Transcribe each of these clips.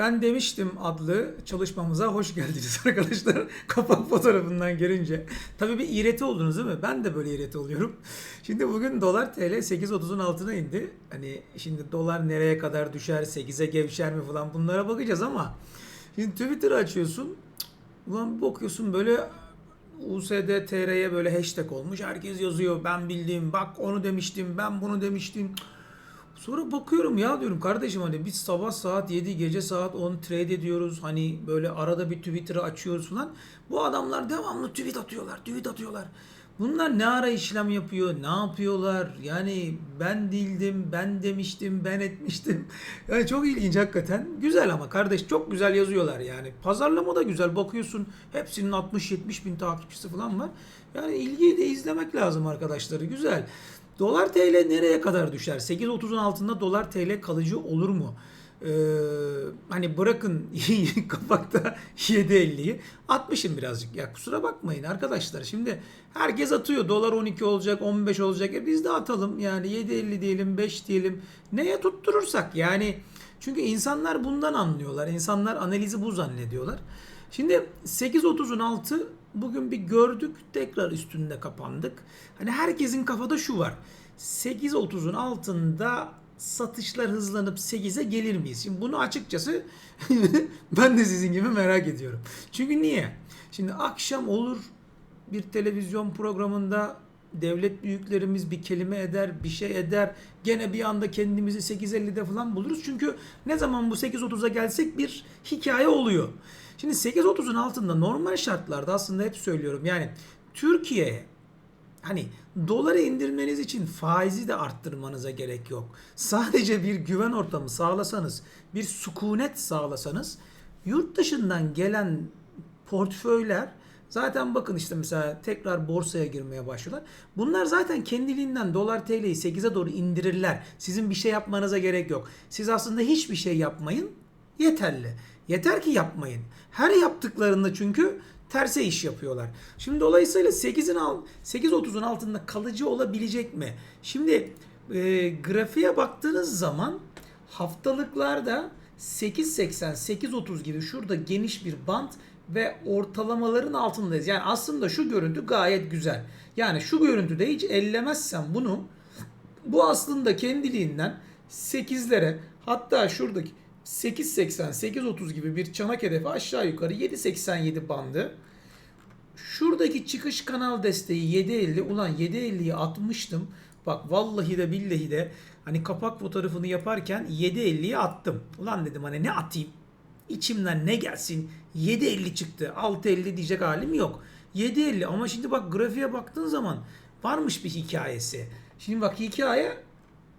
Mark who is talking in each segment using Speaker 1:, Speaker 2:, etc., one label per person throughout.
Speaker 1: Ben demiştim adlı çalışmamıza hoş geldiniz arkadaşlar. Kapak fotoğrafından görünce. Tabii bir iğreti oldunuz değil mi? Ben de böyle iğreti oluyorum. Şimdi bugün dolar TL 8.30'un altına indi. Hani şimdi dolar nereye kadar düşer, 8'e gevşer mi falan bunlara bakacağız ama şimdi Twitter açıyorsun. Ulan bakıyorsun böyle USD TR'ye böyle hashtag olmuş. Herkes yazıyor. Ben bildiğim bak onu demiştim, ben bunu demiştim. Sonra bakıyorum ya diyorum kardeşim hani biz sabah saat 7 gece saat 10 trade ediyoruz. Hani böyle arada bir Twitter'ı açıyoruz falan. Bu adamlar devamlı tweet atıyorlar, tweet atıyorlar. Bunlar ne ara işlem yapıyor, ne yapıyorlar? Yani ben değildim, ben demiştim, ben etmiştim. Yani çok ilginç hakikaten. Güzel ama kardeş çok güzel yazıyorlar yani. Pazarlama da güzel bakıyorsun. Hepsinin 60-70 bin takipçisi falan var. Yani ilgiyi de izlemek lazım arkadaşları. Güzel. Dolar TL nereye kadar düşer? 8.30'un altında dolar TL kalıcı olur mu? Ee, hani bırakın kapakta 7.50'yi atmışım birazcık. Ya kusura bakmayın arkadaşlar. Şimdi herkes atıyor. Dolar 12 olacak, 15 olacak. E biz de atalım. Yani 7.50 diyelim, 5 diyelim. Neye tutturursak yani. Çünkü insanlar bundan anlıyorlar. İnsanlar analizi bu zannediyorlar. Şimdi 8.30'un altı bugün bir gördük tekrar üstünde kapandık. Hani herkesin kafada şu var. 8.30'un altında satışlar hızlanıp 8'e gelir miyiz? Şimdi bunu açıkçası ben de sizin gibi merak ediyorum. Çünkü niye? Şimdi akşam olur bir televizyon programında devlet büyüklerimiz bir kelime eder, bir şey eder. Gene bir anda kendimizi 8.50'de falan buluruz. Çünkü ne zaman bu 8.30'a gelsek bir hikaye oluyor. Şimdi 8.30'un altında normal şartlarda aslında hep söylüyorum. Yani Türkiye'ye hani doları indirmeniz için faizi de arttırmanıza gerek yok. Sadece bir güven ortamı sağlasanız, bir sükunet sağlasanız yurt dışından gelen portföyler Zaten bakın işte mesela tekrar borsaya girmeye başlıyorlar. Bunlar zaten kendiliğinden dolar TL'yi 8'e doğru indirirler. Sizin bir şey yapmanıza gerek yok. Siz aslında hiçbir şey yapmayın. Yeterli. Yeter ki yapmayın. Her yaptıklarında çünkü terse iş yapıyorlar. Şimdi dolayısıyla 8'in al 8.30'un altında kalıcı olabilecek mi? Şimdi e, grafiğe baktığınız zaman haftalıklarda 8.80 8.30 gibi şurada geniş bir bant ve ortalamaların altındayız. Yani aslında şu görüntü gayet güzel. Yani şu görüntüde hiç ellemezsen bunu bu aslında kendiliğinden 8'lere hatta şuradaki 8.80 8.30 gibi bir çanak hedefi aşağı yukarı 7.87 bandı. Şuradaki çıkış kanal desteği 7.50. Ulan 7.50'yi atmıştım. Bak vallahi de billahi de hani kapak fotoğrafını yaparken 7.50'yi attım. Ulan dedim hani ne atayım? İçimden ne gelsin? 7.50 çıktı. 6.50 diyecek halim yok. 7.50 ama şimdi bak grafiğe baktığın zaman varmış bir hikayesi. Şimdi bak hikaye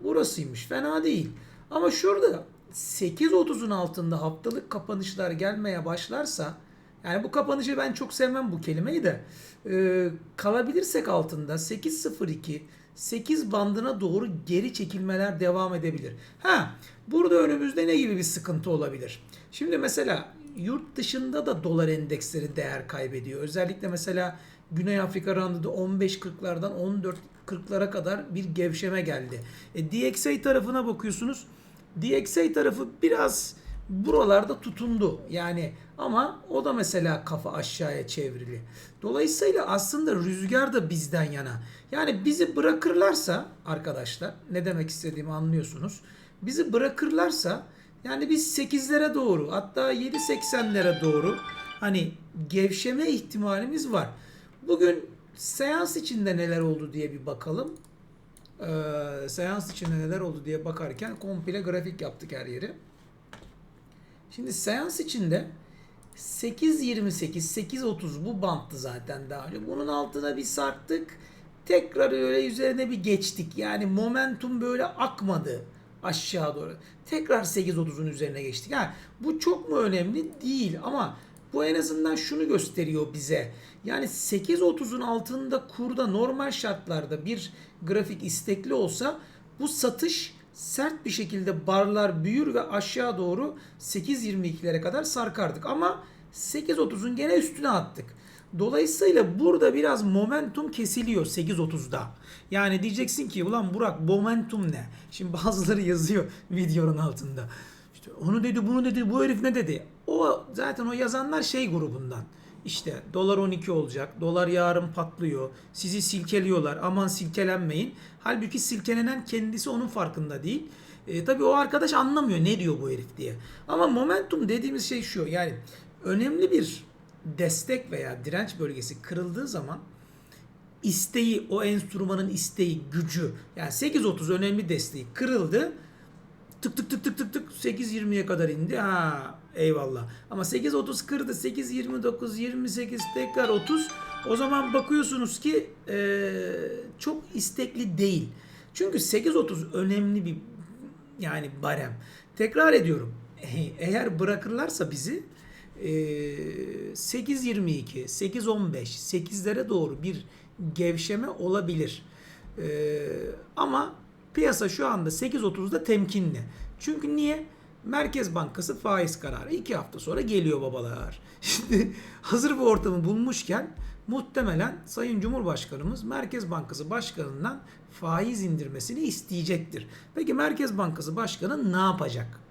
Speaker 1: burasıymış. Fena değil. Ama şurada 8.30'un altında haftalık kapanışlar gelmeye başlarsa yani bu kapanışı ben çok sevmem bu kelimeyi de e, kalabilirsek altında 8.02 8 bandına doğru geri çekilmeler devam edebilir. Ha burada önümüzde ne gibi bir sıkıntı olabilir? Şimdi mesela yurt dışında da dolar endeksleri değer kaybediyor. Özellikle mesela Güney Afrika randıda 15.40'lardan 14.40'lara kadar bir gevşeme geldi. E, DXY tarafına bakıyorsunuz. DXY tarafı biraz buralarda tutundu. Yani ama o da mesela kafa aşağıya çevrili. Dolayısıyla aslında rüzgar da bizden yana. Yani bizi bırakırlarsa arkadaşlar ne demek istediğimi anlıyorsunuz. Bizi bırakırlarsa yani biz 8'lere doğru hatta 7.80'lere doğru hani gevşeme ihtimalimiz var. Bugün seans içinde neler oldu diye bir bakalım. Ee, seans içinde neler oldu diye bakarken komple grafik yaptık her yeri. Şimdi seans içinde 8.28, 8.30 bu banttı zaten daha önce. Bunun altına bir sarktık. Tekrar öyle üzerine bir geçtik. Yani momentum böyle akmadı aşağı doğru. Tekrar 8.30'un üzerine geçtik. Ha, bu çok mu önemli? Değil ama bu en azından şunu gösteriyor bize. Yani 8.30'un altında kurda normal şartlarda bir grafik istekli olsa bu satış sert bir şekilde barlar büyür ve aşağı doğru 8.22'lere kadar sarkardık. Ama 8.30'un gene üstüne attık. Dolayısıyla burada biraz momentum kesiliyor 8.30'da. Yani diyeceksin ki ulan Burak momentum ne? Şimdi bazıları yazıyor videonun altında. İşte onu dedi, bunu dedi, bu herif ne dedi? O zaten o yazanlar şey grubundan. İşte dolar 12 olacak, dolar yarın patlıyor, sizi silkeliyorlar, aman silkelenmeyin. Halbuki silkelenen kendisi onun farkında değil. E, tabii o arkadaş anlamıyor ne diyor bu herif diye. Ama momentum dediğimiz şey şu yani önemli bir destek veya direnç bölgesi kırıldığı zaman isteği, o enstrümanın isteği, gücü yani 8.30 önemli desteği kırıldı. Tık tık tık tık tık tık 8.20'ye kadar indi. Ha eyvallah. Ama 8.30 kırdı. 8.29, 28 tekrar 30. O zaman bakıyorsunuz ki eee, çok istekli değil. Çünkü 8.30 önemli bir yani barem. Tekrar ediyorum. Eğer bırakırlarsa bizi eee, 8.22, 8.15, 8'lere doğru bir gevşeme olabilir. Eee, ama piyasa şu anda 8.30'da temkinli. Çünkü niye? Merkez Bankası faiz kararı 2 hafta sonra geliyor babalar. Şimdi hazır bu ortamı bulmuşken muhtemelen Sayın Cumhurbaşkanımız Merkez Bankası Başkanı'ndan faiz indirmesini isteyecektir. Peki Merkez Bankası Başkanı ne yapacak?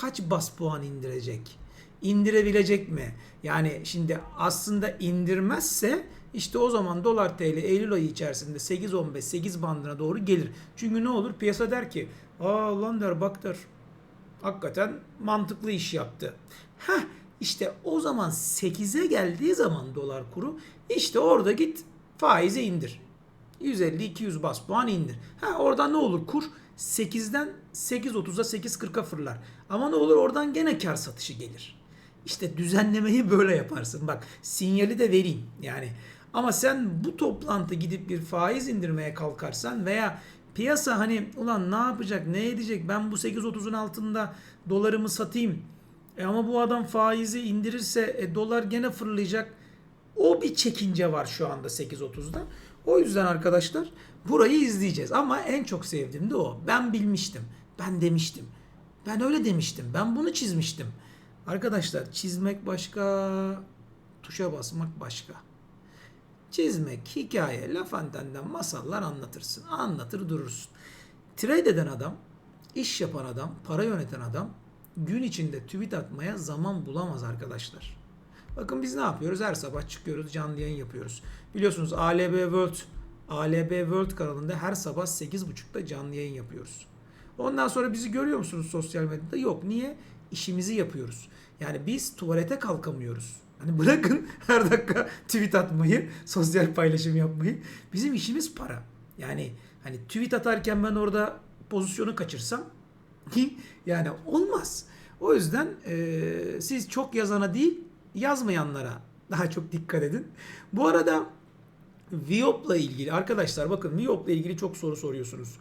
Speaker 1: kaç bas puan indirecek? İndirebilecek mi? Yani şimdi aslında indirmezse işte o zaman dolar TL Eylül ayı içerisinde 8.15 8 bandına doğru gelir. Çünkü ne olur? Piyasa der ki aa lan der bak der hakikaten mantıklı iş yaptı. Heh işte o zaman 8'e geldiği zaman dolar kuru işte orada git faizi indir. 150-200 bas puan indir. Ha oradan ne olur kur? 8'den 8.30'a 8.40'a fırlar. Ama ne olur oradan gene kar satışı gelir. İşte düzenlemeyi böyle yaparsın. Bak sinyali de vereyim. Yani ama sen bu toplantı gidip bir faiz indirmeye kalkarsan veya piyasa hani ulan ne yapacak ne edecek ben bu 8.30'un altında dolarımı satayım. E ama bu adam faizi indirirse e, dolar gene fırlayacak. O bir çekince var şu anda 8.30'da. O yüzden arkadaşlar burayı izleyeceğiz. Ama en çok sevdiğim de o. Ben bilmiştim. Ben demiştim. Ben öyle demiştim. Ben bunu çizmiştim. Arkadaşlar çizmek başka, tuşa basmak başka. Çizmek, hikaye, laf antenden masallar anlatırsın. Anlatır durursun. Trade eden adam, iş yapan adam, para yöneten adam gün içinde tweet atmaya zaman bulamaz arkadaşlar. Bakın biz ne yapıyoruz? Her sabah çıkıyoruz, canlı yayın yapıyoruz. Biliyorsunuz ALB World, ALB World kanalında her sabah 8.30'da canlı yayın yapıyoruz. Ondan sonra bizi görüyor musunuz sosyal medyada? Yok. Niye? İşimizi yapıyoruz. Yani biz tuvalete kalkamıyoruz. Hani bırakın her dakika tweet atmayı, sosyal paylaşım yapmayı. Bizim işimiz para. Yani hani tweet atarken ben orada pozisyonu kaçırsam yani olmaz. O yüzden e, siz çok yazana değil yazmayanlara daha çok dikkat edin. Bu arada Viop'la ilgili arkadaşlar bakın Viop'la ilgili çok soru soruyorsunuz.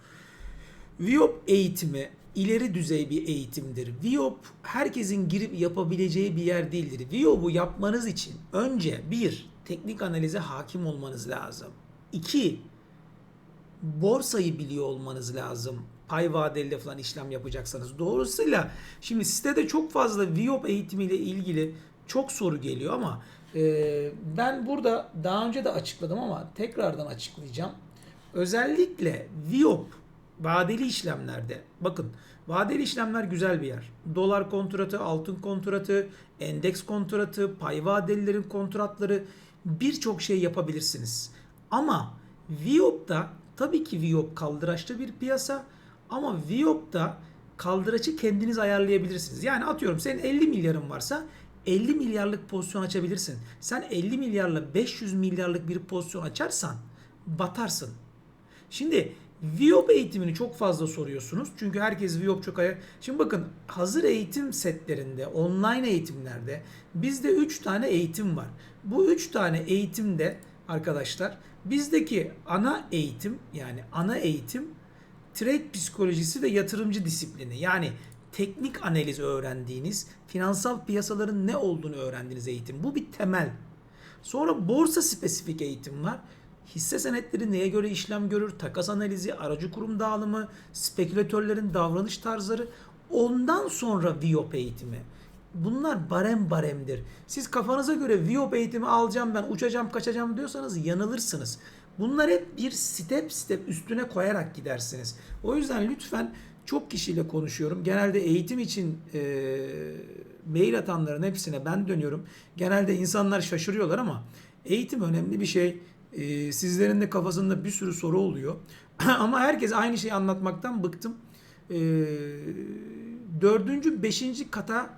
Speaker 1: Viop eğitimi ileri düzey bir eğitimdir. Viop herkesin girip yapabileceği bir yer değildir. Viop'u yapmanız için önce bir teknik analize hakim olmanız lazım. İki borsayı biliyor olmanız lazım. Pay vadeli falan işlem yapacaksanız. Doğrusuyla şimdi sitede çok fazla Viop eğitimiyle ilgili çok soru geliyor ama e, ben burada daha önce de açıkladım ama tekrardan açıklayacağım. Özellikle Viop vadeli işlemlerde bakın vadeli işlemler güzel bir yer. Dolar kontratı, altın kontratı, endeks kontratı, pay vadelilerin kontratları birçok şey yapabilirsiniz. Ama Viop'ta tabii ki Viop kaldıraçlı bir piyasa ama Viop'ta kaldıraçı kendiniz ayarlayabilirsiniz. Yani atıyorum senin 50 milyarın varsa 50 milyarlık pozisyon açabilirsin. Sen 50 milyarla 500 milyarlık bir pozisyon açarsan batarsın. Şimdi Viop eğitimini çok fazla soruyorsunuz. Çünkü herkes Viop çok aya... Şimdi bakın hazır eğitim setlerinde, online eğitimlerde bizde 3 tane eğitim var. Bu 3 tane eğitimde arkadaşlar bizdeki ana eğitim yani ana eğitim trade psikolojisi ve yatırımcı disiplini. Yani teknik analiz öğrendiğiniz, finansal piyasaların ne olduğunu öğrendiğiniz eğitim. Bu bir temel. Sonra borsa spesifik eğitim var. Hisse senetleri neye göre işlem görür, takas analizi, aracı kurum dağılımı, spekülatörlerin davranış tarzları. Ondan sonra Viop eğitimi. Bunlar barem baremdir. Siz kafanıza göre Viop eğitimi alacağım ben, uçacağım, kaçacağım diyorsanız yanılırsınız. Bunlar hep bir step step üstüne koyarak gidersiniz. O yüzden lütfen çok kişiyle konuşuyorum. Genelde eğitim için e, mail atanların hepsine ben dönüyorum. Genelde insanlar şaşırıyorlar ama eğitim önemli bir şey. E, sizlerin de kafasında bir sürü soru oluyor. ama herkes aynı şeyi anlatmaktan bıktım. E, dördüncü, beşinci kata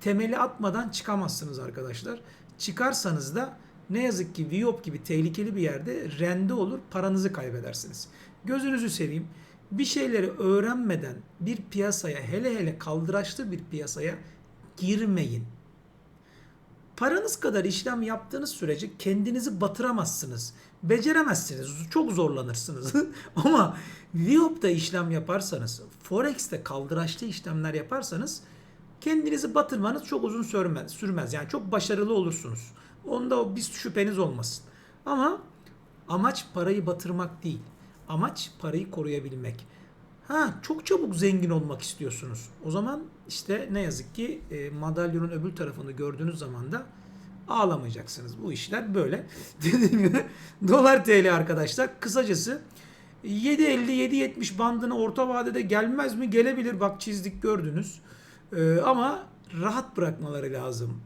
Speaker 1: temeli atmadan çıkamazsınız arkadaşlar. Çıkarsanız da ne yazık ki Viop gibi tehlikeli bir yerde rende olur, paranızı kaybedersiniz. Gözünüzü seveyim. Bir şeyleri öğrenmeden bir piyasaya, hele hele kaldıraçlı bir piyasaya girmeyin. Paranız kadar işlem yaptığınız sürece kendinizi batıramazsınız. Beceremezsiniz. Çok zorlanırsınız. Ama Viop'ta işlem yaparsanız, Forex'te kaldıraçlı işlemler yaparsanız kendinizi batırmanız çok uzun sürmez. sürmez. Yani çok başarılı olursunuz. Onda bir şüpheniz olmasın. Ama amaç parayı batırmak değil. Amaç parayı koruyabilmek. Ha çok çabuk zengin olmak istiyorsunuz. O zaman işte ne yazık ki e, madalyonun öbür tarafını gördüğünüz zaman da ağlamayacaksınız. Bu işler böyle. Dediğim gibi dolar TL arkadaşlar kısacası 7.50-7.70 bandına orta vadede gelmez mi? Gelebilir. Bak çizdik gördünüz. Ee, ama rahat bırakmaları lazım.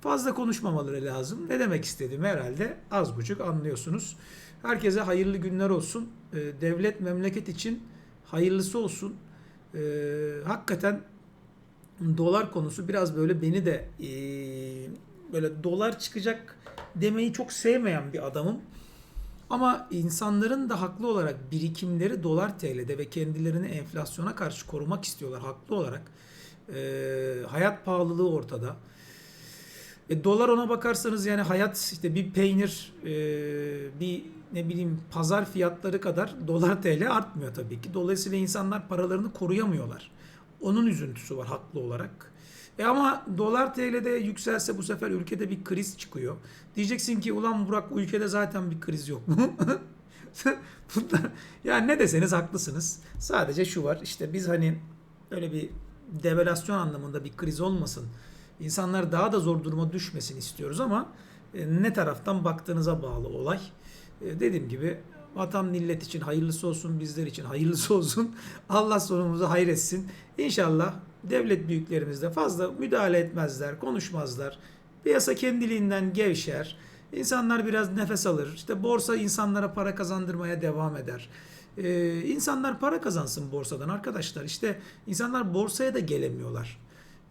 Speaker 1: Fazla konuşmamaları lazım. Ne demek istediğimi herhalde az buçuk anlıyorsunuz. Herkese hayırlı günler olsun. Ee, devlet memleket için hayırlısı olsun. Ee, hakikaten dolar konusu biraz böyle beni de ee, böyle dolar çıkacak demeyi çok sevmeyen bir adamım. Ama insanların da haklı olarak birikimleri dolar TL'de ve kendilerini enflasyona karşı korumak istiyorlar haklı olarak. Ee, hayat pahalılığı ortada. E, dolar ona bakarsanız yani hayat işte bir peynir e, bir ne bileyim pazar fiyatları kadar dolar TL artmıyor tabii ki. Dolayısıyla insanlar paralarını koruyamıyorlar. Onun üzüntüsü var haklı olarak. E ama dolar TL'de yükselse bu sefer ülkede bir kriz çıkıyor. Diyeceksin ki ulan Burak ülkede zaten bir kriz yok mu? Yani ne deseniz haklısınız. Sadece şu var işte biz hani öyle bir devalüasyon anlamında bir kriz olmasın. İnsanlar daha da zor duruma düşmesin istiyoruz ama e, ne taraftan baktığınıza bağlı olay. E, dediğim gibi vatan millet için hayırlısı olsun, bizler için hayırlısı olsun. Allah sonumuzu hayretsin. İnşallah devlet büyüklerimiz de fazla müdahale etmezler, konuşmazlar. Piyasa kendiliğinden gevşer. İnsanlar biraz nefes alır. İşte borsa insanlara para kazandırmaya devam eder. Ee, insanlar para kazansın borsadan arkadaşlar. İşte insanlar borsaya da gelemiyorlar.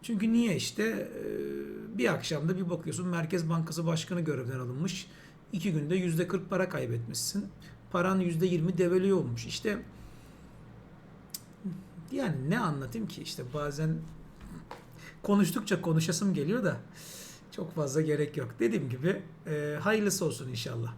Speaker 1: Çünkü niye işte Ee, bir akşamda bir bakıyorsun Merkez Bankası Başkanı görevden alınmış. İki günde yüzde 40 para kaybetmişsin. Paran yüzde 20 devalüe olmuş. İşte yani ne anlatayım ki işte bazen konuştukça konuşasım geliyor da çok fazla gerek yok. Dediğim gibi e, hayırlısı olsun inşallah.